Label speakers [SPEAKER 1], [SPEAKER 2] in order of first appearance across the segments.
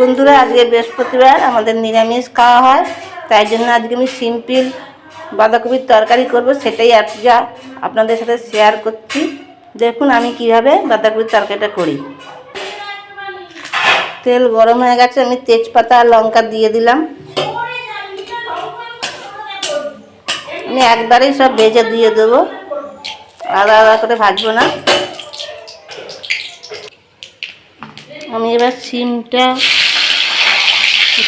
[SPEAKER 1] বন্ধুরা, আজকে বৃহস্পতিবার আমাদের নিরামিষ খাওয়া হয়। তাই জন্য আজকে আমি সিম্পল বাঁধাকপির তরকারি করব, সেটাই আজকে আপনাদের সাথে শেয়ার করছি। দেখুন আমি কীভাবে বাঁধাকপির তরকারিটা করি। তেল গরম হয়ে গেছে, আমি তেজপাতা আর লঙ্কা দিয়ে দিলাম। আমি একবারেই সব ভেজে দিয়ে দেবো। আলাদা আলাদা করে ভাজবো না। আমি এবার সিমটা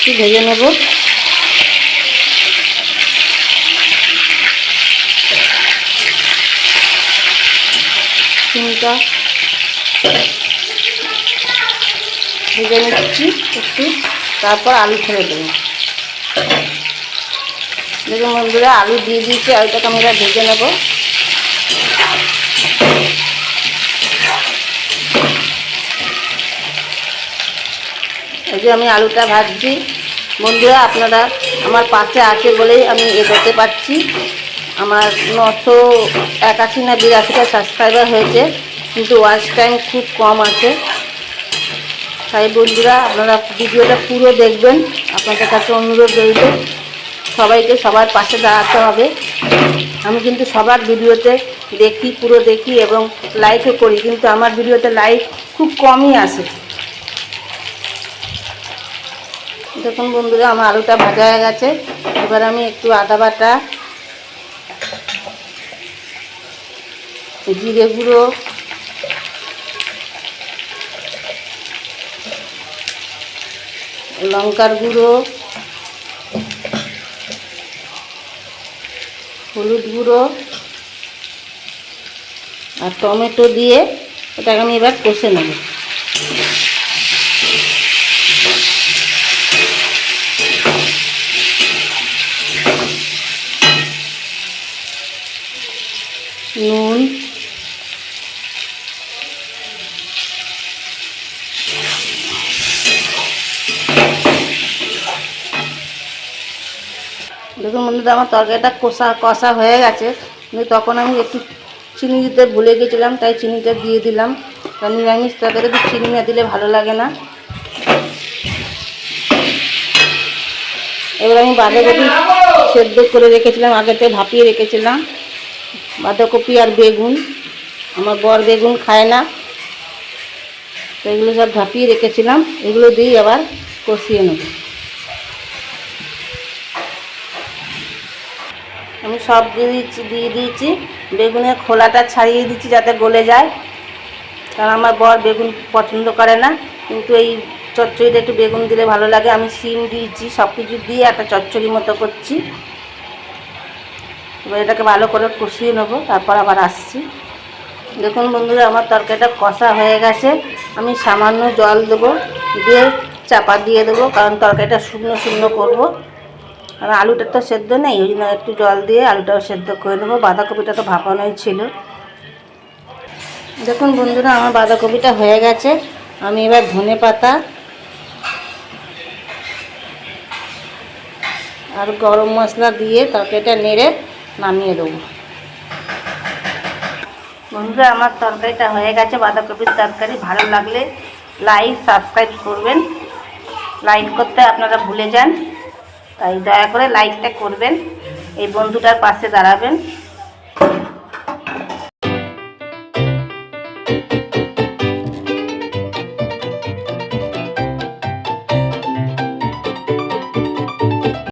[SPEAKER 1] একটু ভেজে নেব। সিমটা ভেজে নিচ্ছি একটু, তারপর আলু ছেড়ে দেবো। দেখুন বন্ধুরা, আলু দিয়ে দিয়েছি, আলুটাকে আমি এবার ভেজে নেব। এই যে আমি আলুটা ভাজছি। বন্ধুরা, আপনারা আমার পাশে আছে বলেই আমি এগোতে পারছি। আমার নশো একাশি না বিরাশিটা সাবস্ক্রাইবার হয়েছে, কিন্তু ওয়াচ টাইম খুব কম আছে। তাই বন্ধুরা, আপনারা ভিডিওটা পুরো দেখবেন। আপনাদের কাছে অনুরোধ রইল, সবাইকে সবার পাশে দাঁড়াতে হবে। আমি কিন্তু সবার ভিডিওতে দেখি, পুরো দেখি এবং লাইকও করি, কিন্তু আমার ভিডিওতে লাইক খুব কমই আসে। দেখুন বন্ধুরা, আমার আলুটা ভাজা হয়ে গেছে। এবার আমি একটু আদা বাটা, জিরে গুঁড়ো, লঙ্কার গুঁড়ো, হলুদ গুঁড়ো, আর টমেটো দিয়ে এটাকে আমি এবার কষে নেব। নুন দেখুন বন্ধুরা আমার তরকারিটা কষা কষা হয়ে গেছে। কিন্তু তখন আমি একটু চিনি দিতে ভুলে গেছিলাম তাই চিনিটা দিয়ে দিলাম। কারণ নিরামিষ তরকারিতে চিনি না দিলে ভালো লাগে না। এবার আমি বাঁধাকপি সেদ্ধ করে রেখেছিলাম আগেতে ভাপিয়ে রেখেছিলাম। বাঁধাকপি আর বেগুন। আমার বর বেগুন খায় না। তো এগুলো সব ভাপিয়ে রেখেছিলাম। এগুলো দিয়েই আবার কষিয়ে নেব। আমি সব দিয়ে দিচ্ছি দিয়ে দিয়েছি। বেগুনের খোলাটা ছাড়িয়ে দিচ্ছি যাতে গলে যায়। কারণ আমার বর বেগুন পছন্দ করে না। কিন্তু এই চচ্চড়িটা একটু বেগুন দিলে ভালো লাগে। আমি সিম দিয়েছি সব কিছু দিয়ে একটা চচ্চড়ি মতো করছি। এবার এটাকে ভালো করে কষিয়ে নেব, তারপর আবার আসছি। দেখুন বন্ধুরা, আমার তরকারিটা কষা হয়ে গেছে। আমি সামান্য জল দেবো, দিয়ে চাপা দিয়ে দেবো, কারণ তরকারিটা শুকনো শুকনো করব। কারণ আলুটা তো সেদ্ধ নেই, ওই জন্য একটু জল দিয়ে আলুটাও সেদ্ধ করে নেব। বাঁধাকপিটা তো ভাপানোই ছিল। দেখুন বন্ধুরা, আমার বাঁধাকপিটা হয়ে গেছে। আমি এবার ধনে পাতা আর গরম মশলা দিয়ে তরকারিটা নেড়ে নামিয়ে দেবো। বন্ধুরা, আমার তরকারিটা হয়ে গেছে, বাঁধাকপির তরকারি। ভালো লাগলে লাইক সাবস্ক্রাইব করবেন। লাইক করতে আপনারা ভুলে যান। তাই দয়া করে লাইকটা করবেন। এই বন্ধুটার পাশে দাঁড়াবেন।